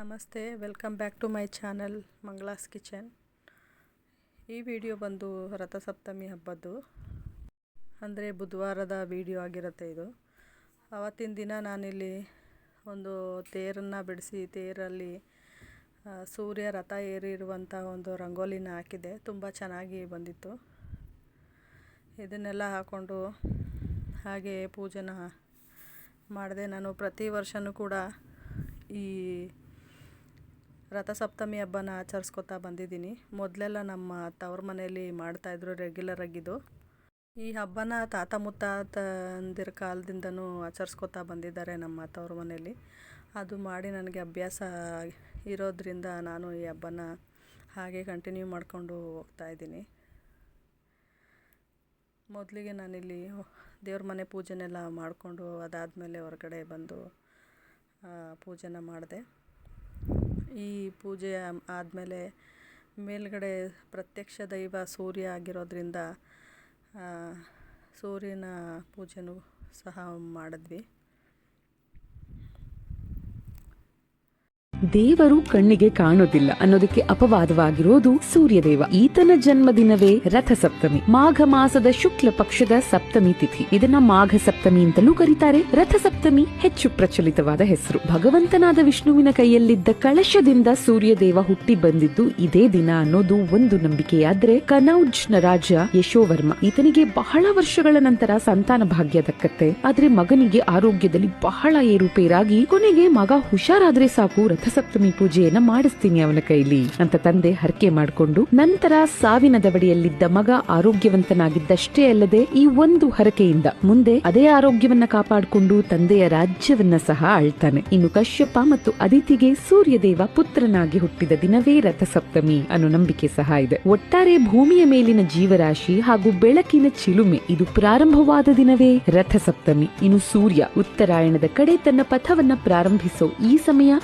ನಮಸ್ತೆ, welcome back to my channel Mangala's kitchen. ಈ video ಬಂದು ರಥಸಪ್ತಮಿ ಹಬ್ಬದ್ದು. ಅಂದರೆ ಬುಧವಾರದ ವಿಡಿಯೋ ಆಗಿರುತ್ತೆ ಇದು. ಅವತ್ತಿನ ದಿನ ನಾನಿಲ್ಲಿ ಒಂದು ತೇರನ್ನು ಬಿಡಿಸಿ, ತೇರಲ್ಲಿ ಸೂರ್ಯ ರಥ ಏರಿರುವಂಥ ಒಂದು ರಂಗೋಲಿನ ಹಾಕಿದೆ ತುಂಬ ಚೆನ್ನಾಗಿ ಬಂದಿತ್ತು. ಇದನ್ನೆಲ್ಲ ಹಾಕ್ಕೊಂಡು ಹಾಗೆ ಪೂಜೆನ ಮಾಡಿದೆ. ನಾನು ಪ್ರತಿ ವರ್ಷನೂ ಕೂಡ ಈ ರಥಸಪ್ತಮಿ ಹಬ್ಬನ ಆಚರಿಸ್ಕೊತಾ ಬಂದಿದ್ದೀನಿ. ಮೊದಲೆಲ್ಲ ನಮ್ಮ ತವ್ರ ಮನೆಯಲ್ಲಿ ಮಾಡ್ತಾಯಿದ್ರು ರೆಗ್ಯುಲರ್ ಆಗಿದ್ದು. ಈ ಹಬ್ಬನ ತಾತ ಮುತ್ತಾತಂದಿರ ಕಾಲದಿಂದನೂ ಆಚರಿಸ್ಕೊತಾ ಬಂದಿದ್ದಾರೆ ನಮ್ಮ ತವ್ರ ಮನೆಯಲ್ಲಿ. ಅದು ಮಾಡಿ ನನಗೆ ಅಭ್ಯಾಸ ಇರೋದ್ರಿಂದ ನಾನು ಈ ಹಬ್ಬನ ಹಾಗೆ ಕಂಟಿನ್ಯೂ ಮಾಡಿಕೊಂಡು ಹೋಗ್ತಾ ಇದ್ದೀನಿ. ಮೊದಲಿಗೆ ನಾನಿಲ್ಲಿ ದೇವ್ರ ಮನೆ ಪೂಜೆನೆಲ್ಲ ಮಾಡಿಕೊಂಡು ಅದಾದಮೇಲೆ ಹೊರಗಡೆ ಬಂದು ಪೂಜೆನ ಮಾಡಿದೆ. ಈ ಪೂಜೆ ಆದಮೇಲೆ ಮೇಲುಗಡೆ ಪ್ರತ್ಯಕ್ಷ ದೈವ ಸೂರ್ಯ ಆಗಿರೋದರಿಂದ ಸೂರ್ಯನ ಪೂಜೆನೂ ಸಹ ಮಾಡಿದ್ವಿ. ದೇವರು ಕಣ್ಣಿಗೆ ಕಾಣೋದಿಲ್ಲ ಅನ್ನೋದಕ್ಕೆ ಅಪವಾದವಾಗಿರೋದು ಸೂರ್ಯದೇವ. ಈತನ ಜನ್ಮದಿನವೇ ರಥ ಸಪ್ತಮಿ ಮಾಘ ಮಾಸದ ಶುಕ್ಲ ಪಕ್ಷದ ಸಪ್ತಮಿ ತಿಥಿ. ಇದನ್ನ ಮಾಘ ಸಪ್ತಮಿ ಅಂತಲೂ ಕರೀತಾರೆ. ರಥ ಸಪ್ತಮಿ ಹೆಚ್ಚು ಪ್ರಚಲಿತವಾದ ಹೆಸರು. ಭಗವಂತನಾದ ವಿಷ್ಣುವಿನ ಕೈಯಲ್ಲಿದ್ದ ಕಳಶದಿಂದ ಸೂರ್ಯದೇವ ಹುಟ್ಟಿ ಬಂದಿದ್ದು ಇದೇ ದಿನ ಅನ್ನೋದು ಒಂದು ನಂಬಿಕೆಯಾದ್ರೆ ಕನೌಜ್ನ ರಾಜ ಯಶೋವರ್ಮ. ಈತನಿಗೆ ಬಹಳ ವರ್ಷಗಳ ನಂತರ ಸಂತಾನ ಭಾಗ್ಯ ದಕ್ಕತ್ತೆ. ಆದ್ರೆ ಮಗನಿಗೆ ಆರೋಗ್ಯದಲ್ಲಿ ಬಹಳ ಏರುಪೇರಾಗಿ ಕೊನೆಗೆ ಮಗ ಹುಷಾರಾದ್ರೆ ಸಾಕು ರಥಸಪ್ತಮಿ ಪೂಜೆಯನ್ನ ಮಾಡಿಸ್ತೀನಿ ಅವನ ಕೈಲಿ ಅಂತ ತಂದೆ ಹರಕೆ ಮಾಡಿಕೊಂಡು ನಂತರ ಸಾವಿನ ದವಡಿಯಲ್ಲಿದ್ದ ಮಗ ಆರೋಗ್ಯವಂತನಾಗಿದ್ದಷ್ಟೇ ಅಲ್ಲದೆ ಈ ಒಂದು ಹರಕೆಯಿಂದ ಮುಂದೆ ಅದೇ ಆರೋಗ್ಯವನ್ನ ಕಾಪಾಡಿಕೊಂಡು ತಂದೆಯ ರಾಜ್ಯವನ್ನ ಸಹ ಆಳ್ತಾನೆ. ಇನ್ನು ಕಶ್ಯಪ ಮತ್ತು ಅದಿತಿಗೆ ಸೂರ್ಯದೇವ ಪುತ್ರನಾಗಿ ಹುಟ್ಟಿದ ದಿನವೇ ರಥಸಪ್ತಮಿ ಅನ್ನೋ ನಂಬಿಕೆ ಸಹ ಇದೆ. ಒಟ್ಟಾರೆ ಭೂಮಿಯ ಮೇಲಿನ ಜೀವರಾಶಿ ಹಾಗೂ ಬೆಳಕಿನ ಚಿಲುಮೆ ಇದು ಪ್ರಾರಂಭವಾದ ದಿನವೇ ರಥಸಪ್ತಮಿ. ಇನ್ನು ಸೂರ್ಯ ಉತ್ತರಾಯಣದ ಕಡೆ ತನ್ನ ಪಥವನ್ನ ಪ್ರಾರಂಭಿಸೋ ಈ ಸಮಯ